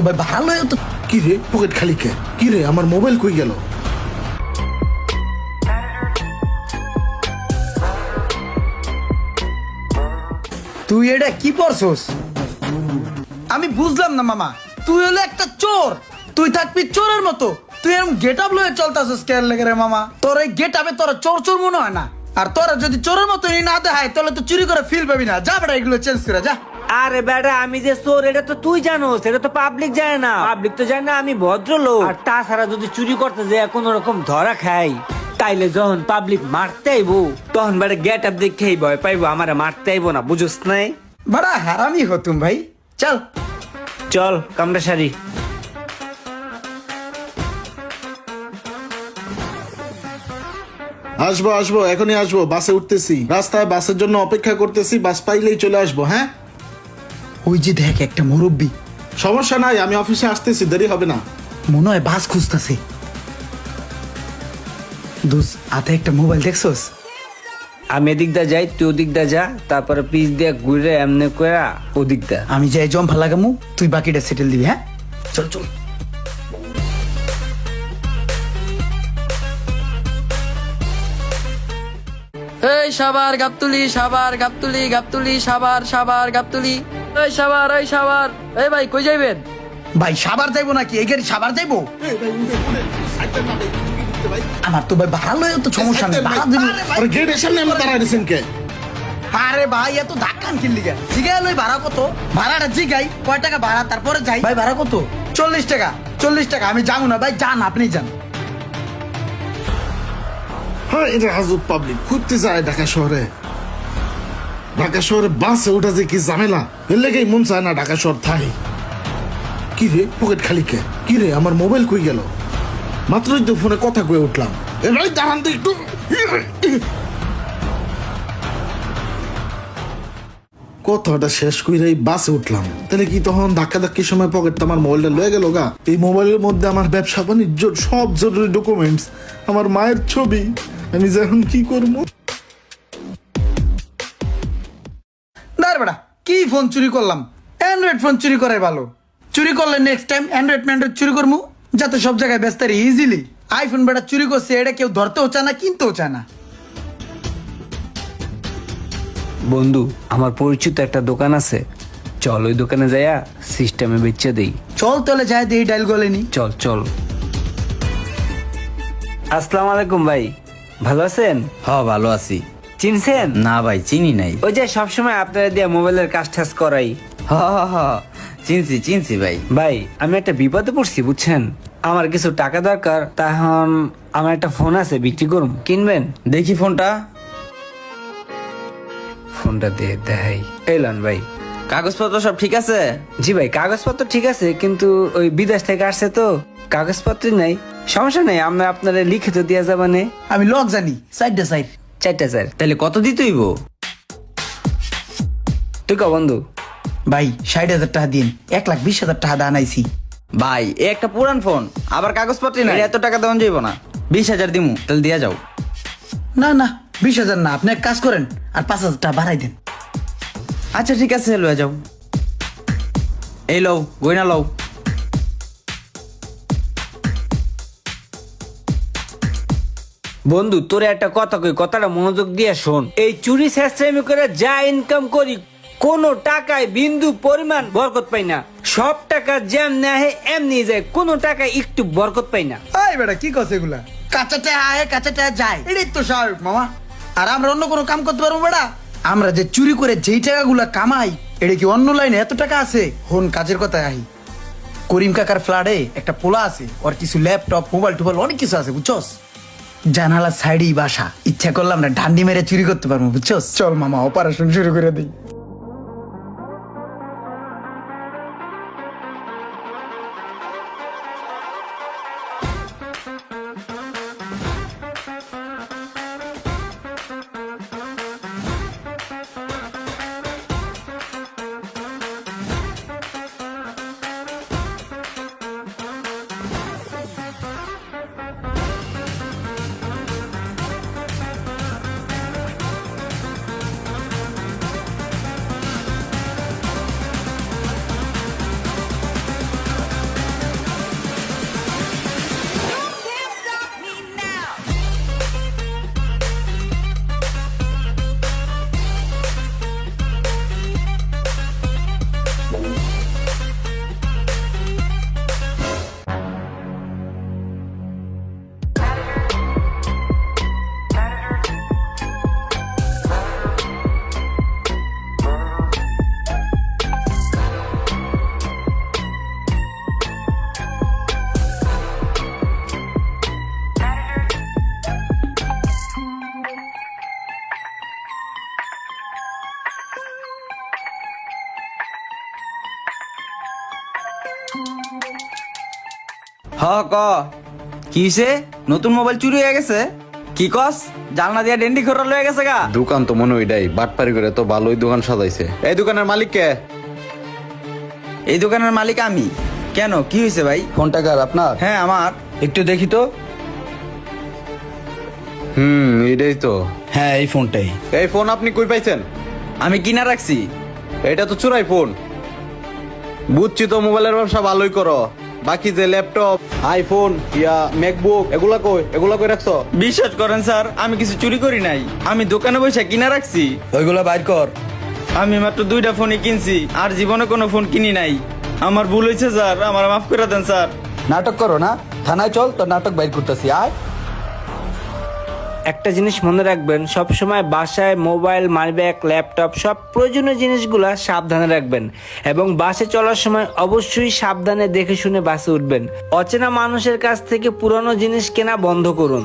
তো ভাই ভালো তো কি রে? পকেট খালি কে? কি রে? আমার মোবাইল কই গেল? তুই এটা কি পড়ছস? আমি বুঝলাম না, মামা। তুই হলো একটা চোর। তুই থাকবি চোরের মতো। তুই এরকম গেট আপ লয়ে চলতাছস কেন লেগে রে, মামা? তোর এই গেট আপে তোরা চোর চোর মনে হয় না। আর তোরা যদি চোরের মতো না দেখায়, তাহলে তো চুরি করে ফিল পাবি না। যা বেটা, এগুলো চেঞ্জ করে, যা। আরে বেটা আমি যে চোর এটা তো তুই জানোস এটা তো পাবলিক যায় না। পাবলিক তো জানে না আমি ভদ্রলোক। আর তাছাড়া যদি চুরি করতে যায় কোন রকম ধরা খাই তাইলে যখন পাবলিক মারতে আইবো তখন বেটা গেট আপ দেখেই ভয় পাইবো আমারে মারতে আইবো না বুঝোস নাই? বড়া হারামি হতুম ভাই। চল। চল কামড়া সারি। আসব আসব এখনই আসব বাসে উঠতেছি। রাস্তায় বাসের জন্য অপেক্ষা করতেছি বাস পাইলেই চলে আসব হ্যাঁ? ওই যে দেখ একটা মুরব্বী। সমস্যা নাই আমি অফিসে আসতেছি দেরি হবে না। মনে হয় বাস খুঁজতেছে। দোস হাতে একটা মোবাইল দেখছস? আমি এদিক দা যাই তুই ওদিক দা যা তারপরে পিস দিয়ে ঘুরে এমনি করে ওদিক দা আমি যাই জম্পা লাগামু তুই বাকিটা সেটেল দিবি হ্যাঁ? চল চল। এই সাবার গাবতুলি সাবার গাবতুলি গাবতুলি সাবার সাবার গাবতুলি। এই সাবার এই সাবার এই ভাই কই যাইবেন? ভাই সাবার যাইবো নাকি? এই গাড়ি সাবার যাইবো? আমার তো ভাই ভালো তো সমস্যা নেই ভাড়া দিবি। আরে গেটের সামনে আমি দাঁড়ায় দিয়েছেন কে? আরে ভাই এত ধাক্কান কিনলি গা জিগাই লই ভাড়া কত? ভাড়াটা জিগাই কয় টাকা ভাড়া? তারপরে যাই। ভাই ভাড়া কত? চল্লিশ টাকা চল্লিশ টাকা আমি যাব না। ভাই যান আপনি যান। হ্যাঁ এটা হাজুর পাবলিক ঘুরতে যায় ঢাকা শহরে। ঢাকা শহরে বাসে যে কি ঝামেলা লেগেই মন চায় না ঢাকা শহর থাই কি রে পকেট খালি কে? কি রে, আমার মোবাইল কই গেল? তো ফোনে কথা কয়ে উঠলাম। দাঁড়ান তো একটু। কথাটা শেষ করে এই বাসে উঠলাম। তাহলে কি তখন ধাক্কা ধাক্কির সময় পকেটটা আমার মোবাইলটা লয়ে গেল গা? এই মোবাইলের মধ্যে আমার ব্যবসা, বাণিজ্য, সব জরুরি ডকুমেন্টস আমার মায়ের ছবি, আমি যে এখন কি করব? কি ফোন চুরি করলাম। অ্যান্ড্রয়েড ফোন চুরি করে ভালো। চুরি করলে নেক্সট টাইম অ্যান্ড্রয়েড ম্যান্ড্রয়েড চুরি করব যাতে সব জায়গায় ব্যস্ত ইজিলি আইফোন বেটা চুরি করছে এটা কেউ ধরতেও চায় না কিনতেও চায় না। বন্ধু আমার পরিচিত একটা দোকান আছে। চল ওই দোকানে যাইয়া সিস্টেমে বেচে দেই। চল তলে যায় দিয়ে ডাইল গলেনি চল চল। আসসালামু আলাইকুম ভাই ভালো আছেন? হ ভালো আছি। চিনছেন? না ভাই চিনি নাই। ওই যে সবসময় আপনারা দিয়ে মোবাইলের কাজ টাজ করাই। হ হ, হ। চিনছি চিনছি ভাই। ভাই আমি একটা বিপদে পড়ছি বুঝছেন? আমার কিছু টাকা দরকার তখন আমার একটা ফোন আছে বিক্রি করুন কিনবেন? দেখি ফোনটা। ফোনটা দিয়ে দেখাই। এলান ভাই। কাগজপত্র সব ঠিক আছে? জি ভাই কাগজপত্র ঠিক আছে কিন্তু ওই বিদেশ থেকে আসছে তো কাগজপত্র নাই। সমস্যা নাই আমরা আপনারা লিখিত দিয়া যাবানে। আমি লক জানি সাইড সাইডটা সাইড। চারটা স্যার। তাহলে কত দিতেইব তুই ক বন্ধু? ভাই ষাট হাজার টাকা দিন। এক লাখ বিশ হাজার টাকা দান আইছি। ভাই এ একটা পুরান ফোন। আবার কাগজপত্র না এত টাকা দেওয়া যাইব না। বিশ হাজার দিমু তাহলে দিয়া যাও। না না বিশ হাজার না। আপনি এক কাজ করেন আর পাঁচ হাজার টাকা বাড়াই দেন। আচ্ছা ঠিক আছে লয়ে যাও। এই লও গয়না লও। বন্ধু তোরে একটা কথা কই কথাটা মনোযোগ দিয়ে শোন। এই চুরি শেষরামি করে যা ইনকাম করি কোন টাকায় বিন্দু পরিমাণ বরকত পাই না। সব টাকা জ্যাম নেয় এমনি যায় কোন টাকায় একটু বরকত পাই না। এই বেটা কি কছে এগুলা? কাঁচা টাকা আয় কাঁচা টাকা যায় এটাই তো স্বাভাবিক মামা। আর আমরা অন্য কোনো কাম করতে পারব বেটা? আমরা যে চুরি করে যেই টাকাগুলা কামাই এটা কি অন্য লাইনে এত টাকা আছে? হন কাজের কথা আহি। করিম কাকার ফ্ল্যাটে একটা পোলা আছে ওর কিছু ল্যাপটপ মোবাইল টোবাইল অনেক কিছু আছে বুঝছস? জানালা সাইডেই বাসা। ইচ্ছা করলাম না, ডান্ডি মেরে চুরি করতে পারব, বুঝছ? চল মামা অপারেশন শুরু করে দিই। হ ক। কি হইছে? নতুন মোবাইল চুরি হয়ে গেছে? কি কস? জালনা দিয়া ডেন্ডি খোরা লয়ে গেছে গা। দোকান তো মনে ওইটাই বাটপারি করে তো ভালোই দোকান সাজাইছে। এই দোকানের মালিক কে? এই দোকানের মালিক আমি। কেন? কি হয়েছে ভাই? ফোনটা কার আপনার? হ্যাঁ আমার। একটু দেখি তো। হুম এটাই তো। হ্যাঁ এই ফোনটাই। এই ফোন আপনি কই পাইছেন? আমি কিনা রাখছি। এটা তো চুরাই ফোন। বুঝছি তো মোবাইলের ব্যবসা ভালোই করো। বাকি যে ল্যাপটপ আইফোন ইয়া ম্যাকবুক এগুলা কই? এগুলা কই রাখছো? বিশ্বাস করেন স্যার আমি কিছু চুরি করি নাই। আমি দোকানে বসে কিনা রাখছি। ওইগুলা বাইর কর। আমি মাত্র দুইটা ফোনই কিনছি আর জীবনে কোনো ফোন কিনি নাই। আমার ভুল হয়েছে স্যার আমার মাফ করে দেন স্যার। নাটক করো না। থানায় চল তোর নাটক বাইর করতেছি আয়। একটা জিনিস মনে রাখবেন সব সময় বাসায় মোবাইল, মানিব্যাগ, ল্যাপটপ সব প্রয়োজনীয় জিনিসগুলা সাবধানে রাখবেন এবং বাসে চলার সময় অবশ্যই সাবধানে দেখে শুনে বাসে উঠবেন। অচেনা মানুষের কাছ থেকে পুরনো জিনিস কেনা বন্ধ করুন।